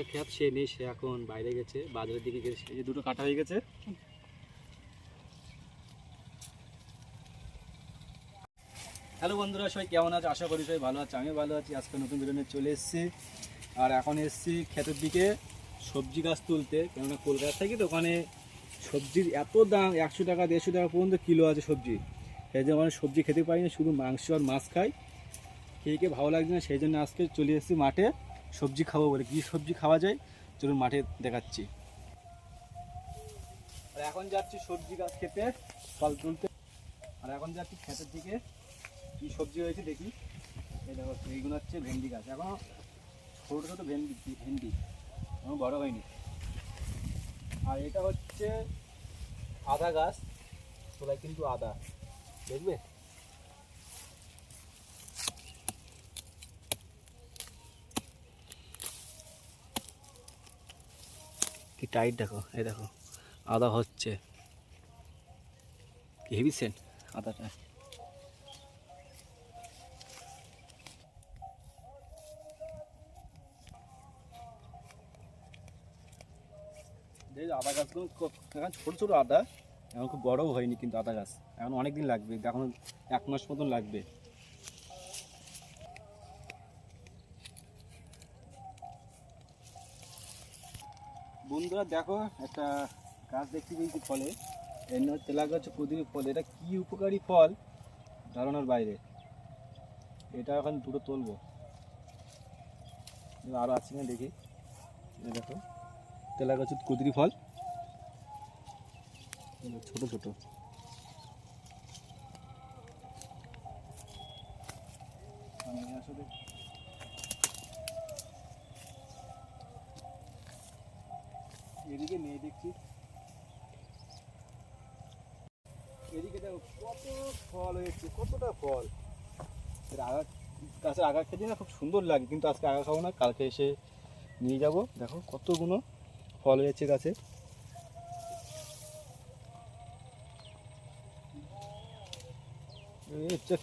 যার খ্যাত, সে নেই, সে এখন বাইরে গেছে, বাজারের দিকে গেছে। এই যে দুটো কাটা হয়ে গেছে। হ্যালো বন্ধুরা, সবাই কেমন আছে? আশা করি সবাই ভালো আছে, আমিও ভালো আছি। আজকে নতুন ভিডিও চলে এসেছি। আর এখন এসেছি ক্ষেতের দিকে সবজি গাছ তুলতে। কেননা কলকাতা থেকে তো ওখানে সবজির এত দাম, একশো টাকা, দেড়শো টাকা পর্যন্ত কিলো আছে সবজি। সেই জন্য মানে সবজি খেতে পারি না শুধু মাংস আর মাছ খাই। খেয়ে খেয়ে ভালো লাগছে না, সেই জন্য আজকে চলে এসেছি মাঠে। সবজি খাব বলে। কী সবজি খাওয়া যায়? চলুন মাঠে দেখাচ্ছি। আর এখন যাচ্ছি সবজি গাছ খেতে, ফল তুলতে। আর এখন যাচ্ছি খেতের দিকে, কী সবজি হয়েছে দেখি। এই দেখো, এইগুলো হচ্ছে ভেন্ডি গাছ। এখন ছোটো ছোটো ভেন্ডি ভেন্ডি, এখন বড় হয়নি। আর এটা হচ্ছে আদা গাছ তোলাই কিন্তু আদা দেখবে? কি টাইট দেখো, এই দেখো, আদা হচ্ছে। হেভি সেন্ট আদাটা। আদা গাছগুলো এখন ছোটো ছোটো আদা, এখন খুব বড়ও হয়নি কিন্তু আদা গাছ। এখন অনেক দিন লাগবে এখন এক মাস মতন লাগবে। বন্ধুরা, দেখো, একটা গাছ দেখতে পেয়েছি ফলে। এর নাম তেলা গাছ প্রদীপ ফল। এটা কি উপকারী ফল? ধারণার বাইরে। এটা এখন দুটো তুলবো। আরও আছে না দেখি। দেখো তেলা গাছ কুদরি ফল। ছোট ছোট। সামনে এদিকে নেই দেখছি। এদিকে দেখো কত ফল হয়েছে, কতটা ফল। আগা গাছের আগা খেতে না খুব সুন্দর লাগে, কিন্তু আজকে আগা খাব না, কালকে এসে নিয়ে যাব। দেখো কতগুলো ফল হয়েছে গাছে।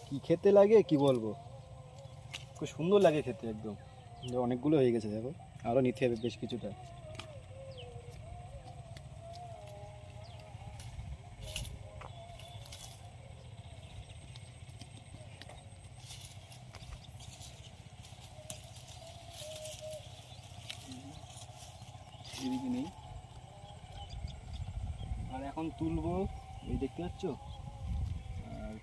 কি খেতে লাগে, কি বলব? খুব সুন্দর লাগে খেতে একদম। অনেকগুলো হয়ে গেছে, দেখো। আরও নিতে হবে বেশ কিছুটা। এদিকে নেই। আর এখন তুলবো, এই দেখতে পাচ্ছ? আর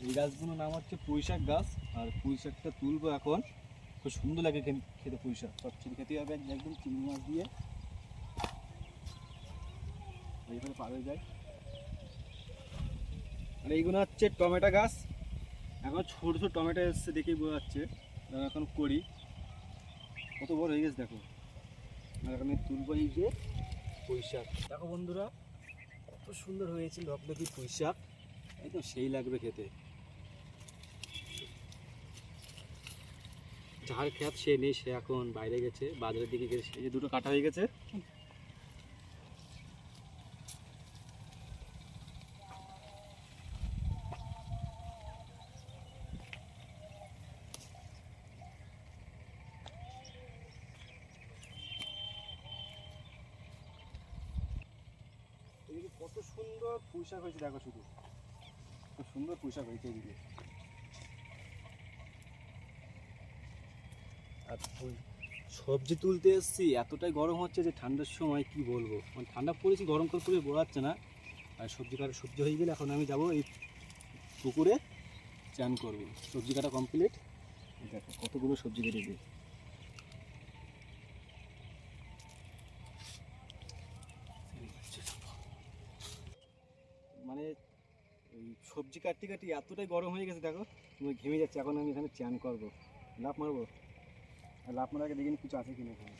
এই গাছগুলোর নাম হচ্ছে পুঁইশাক গাছ, আর পুঁইশাকটা তুলবো এখন। খুব সুন্দর লাগে খেতে পুঁইশাক। চচ্চড়ি খেতে হবে এক- একদম চিংড়ি মাছ দিয়ে। এইখানে হয়ে যায়। আর এইগুলো হচ্ছে টমেটো গাছ। এখন ছোট ছোট টমেটো এসছে দেখেই বোঝা যাচ্ছে। তারা এখন করি। কত বড় হয়ে গেছে দেখো। আর আমি তুলবো এই যে পুঁইশাক। দেখো বন্ধুরা, কত সুন্দর হয়েছে লকলকি পুঁইশাক। একদম সেই লাগবে খেতে। যার খেত সে নেই, সে এখন বাইরে গেছে, বাজারের দিকে গেছে। এই যে দুটো কাটা হয়ে গেছে এদিকে কত সুন্দর পুঁইশাক হয়েছে, দেখো শুধু। খুব সুন্দর পুঁইশাক হয়েছে এদিকে। আর সবজি তুলতে এসেছি, এতটাই গরম হচ্ছে যে ঠান্ডার সময় কি বলব? মানে ঠান্ডা পড়েছি, গরম কাল পড়ে বোঝাচ্ছে না। আর সবজি কাটা সবজি হয়ে গেলে এখন আমি যাব এই পুকুরে চান করব। সবজি কাটা কমপ্লিট দেখো কতগুলো সবজি কেটেছে মানে ওই সবজি কাটতে কাটতে এতটাই গরম হয়ে গেছে, দেখো। ঘেমে যাচ্ছে, এখন আমি এখানে চান করব। লাভ মারবো? আর লাভ মারার আগে দেখিনি কিছু আছে কিনা এখানে।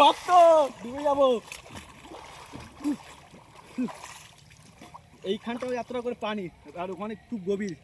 গর্ত ডুবে যাব। এইখানটাও এতটা করে পানি, আর ওখানে খুব গভীর।